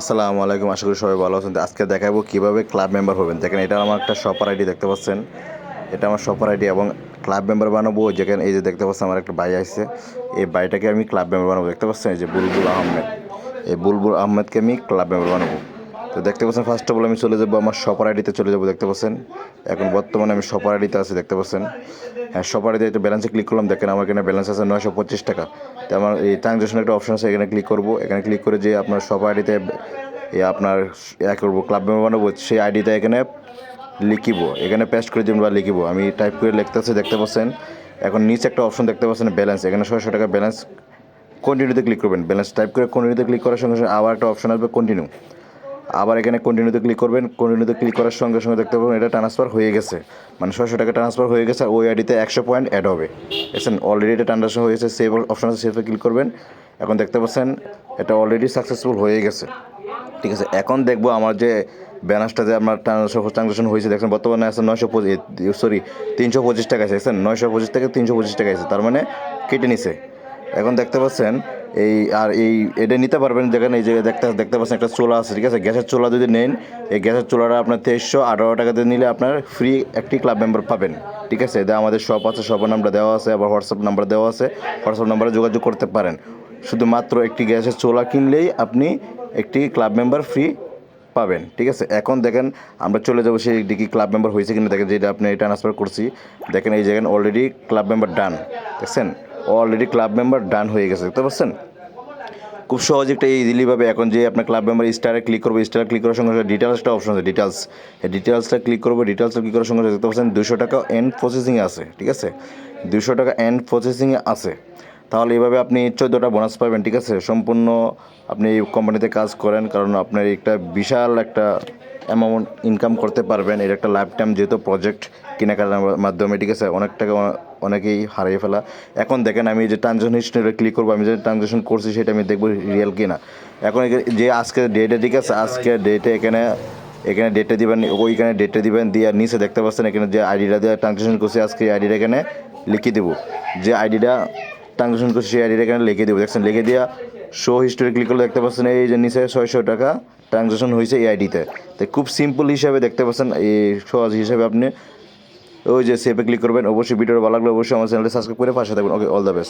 আসসালামু আলাইকুম, আশা করি সবাই ভালো আছেন। আজকে দেখাবো কীভাবে ক্লাব মেম্বার হবেন। দেখেন, এটা আমার একটা শপার আইডি দেখতে পাচ্ছেন। এটা আমার শপার আইডি এবং ক্লাব মেম্বার বানাবো। যেখানে এই যে দেখতে পাচ্ছেন, আমার একটা ভাই আসছে। এই ভাইটাকে আমি ক্লাব মেম্বার বানাবো। দেখতে পাচ্ছেন, এই যে বুলবুল আহমেদ। এই বুলবুল আহমেদকে আমি ক্লাব মেম্বার বানাবো। তো দেখতে পাচ্ছেন ফার্স্ট অফ অল আমি চলে যাব আমার শপার আইডিতে চলে যাব, দেখতে পাচ্ছেন? এখন বর্তমানে আমি শপার আইডিতে আছি, দেখতে পাচ্ছেন? হ্যাঁ শপার আইডিতে একটা ব্যালেন্সে ক্লিক করলাম, দেখেন আমার এখানে ব্যালেন্স আছে নয়শো পঁচিশ টাকা। তো আমার এই ট্রানজ্যাকশন একটা অপশন আছে, এখানে ক্লিক করব। এখানে ক্লিক করে যে আপনার শপার আইডিতে আপনার ইয়া করব ক্লাব মেম্বার বানাবো, সেই আইডিটা এখানে লিখিব। এখানে পেস্ট করে দিন বা লিখিব। আমি টাইপ করে লিখতেছি, দেখতে পাচ্ছেন? এখন নিচে একটা অপশন দেখতে পাচ্ছেন ব্যালেন্স এখানে ছয়শো টাকা ব্যালেন্স কন্টিনিউতে ক্লিক করবেন। ব্যালেন্স টাইপ করে কন্টিনিউতে ক্লিক করার সঙ্গে সঙ্গে আবার একটা অপশন আসবে কন্টিনিউ আবার এখানে কন্টিনিউতে ক্লিক করবেন কন্টিনিউতে ক্লিক করার সঙ্গে সঙ্গে দেখতে পাবেন এটা ট্রান্সফার হয়ে গেছে। মানে ছয়শো টাকা ট্রান্সফার হয়ে গেছে আর ওই আইডিতে একশো পয়েন্ট অ্যাড হবে। এসেন অলরেডি এটা ট্রান্সফার হয়ে গেছে সেভ অপশন আছে সেভে ক্লিক করবেন। এখন দেখতে পাচ্ছেন, এটা অলরেডি সাকসেসফুল হয়ে গেছে। ঠিক আছে, এখন দেখব আমার যে ব্যানার্সটা যে আমার ট্রানজাকশন হয়েছে, দেখছেন, বর্তমানে আছে নয়শো পঁচিশ সরি তিনশো পঁচিশ টাকা আছে। দেখছেন, নয়শো পঁচিশ থেকে তিনশো পঁচিশ টাকা আছে, তার মানে কেটে নিছে। এখন দেখতে পাচ্ছেন এই আর এই এটা নিতে পারবেন, দেখেন এই যে দেখতে দেখতে পাচ্ছেন একটা চোলা আছে, ঠিক আছে? গ্যাসের চোলা যদি নেন, এই গ্যাসের চোলাটা আপনার তেইশশো আঠারো টাকাতে নিলে আপনার ফ্রি একটি ক্লাব মেম্বার পাবেন, ঠিক আছে? এটা আমাদের শপ আছে শপের নাম্বার দেওয়া আছে, আবার হোয়াটসঅ্যাপ নাম্বার দেওয়া আছে হোয়াটসঅ্যাপ নাম্বারে যোগাযোগ করতে পারেন। শুধুমাত্র একটি গ্যাসের চোলা কিনলেই আপনি একটি ক্লাব মেম্বার ফ্রি পাবেন, ঠিক আছে? এখন দেখেন, আমরা চলে যাব সেই ডিকি ক্লাব মেম্বার হয়েছে কিনা, দেখেন যেটা আপনি ট্রান্সফার করছি। দেখেন এই জায়গায় অলরেডি ক্লাব মেম্বার ডান দেখছেন? অলরেডি ক্লাব মেম্বার ডান হয়ে গেছে, দেখতে পাচ্ছেন? খুব সহজ একটা ইজিলিভাবে এখন যে আপনার ক্লাব মেম্বার স্টারে ক্লিক করব স্টারে ক্লিক করার সঙ্গে সঙ্গে ডিটেলসটা অপশন আছে ডিটেলস ডিটেলসটা ক্লিক করব ডিটেলসটা ক্লিক করার সঙ্গে সঙ্গে দেখতে পাচ্ছেন দুশো টাকা এন্ড প্রসেসিংয়ে আছে, ঠিক আছে? দুশো টাকা এন্ড প্রসেসিংয়ে আছে। তাহলে এইভাবে আপনি চোদ্দোটা বোনাস পাবেন, ঠিক আছে? সম্পূর্ণ আপনি এই কোম্পানিতে কাজ করেন, কারণ আপনার একটা বিশাল একটা অ্যামাউন্ট ইনকাম করতে পারবেন। এর একটা লাইফ টাইম যেহেতু প্রজেক্ট কেনাকাটার মাধ্যমে, ঠিক আছে? অনেক টাকা অনেকেই হারিয়ে ফেলা। এখন দেখেন আমি যে ট্রানজাকশন হিস্ট্রিটা ক্লিক করব, আমি যে ট্রানজাকশন করছি সেটা আমি দেখব রিয়েল কিনা। এখন যে আজকে ডেটে ঠিক আছে? আজকে ডেটে এখানে এখানে ডেটে দিবেন, ওইখানে ডেটে দিবেন, দিয়ে নিচে দেখতে পাচ্ছেন এখানে যে আইডিটা দিয়ে ট্রানজাকশন করছি, আজকে এই আইডিটা এখানে লিখে দেবো। যে আইডিটা ট্রানজাকশন করছি, সেই আইডিটা এখানে লিখে দেবো। দেখছেন লিখে দিয়া শো হিস্টোরি ক্লিক করলে দেখতে পাচ্ছেন এই যে নিচে ছয়শো টাকা ট্রানজাকশন হয়েছে এই আইডিতে তো। খুব সিম্পল হিসাবে দেখতে পাচ্ছেন, এই সহজ হিসাবে আপনি ওই যে সেভে ক্লিক করবেন। অবশ্যই ভিডিওটা ভালো লাগলে অবশ্যই আমার চ্যানেলটা সাবস্ক্রাইব করে পাশে থাকবেন। Okay all the best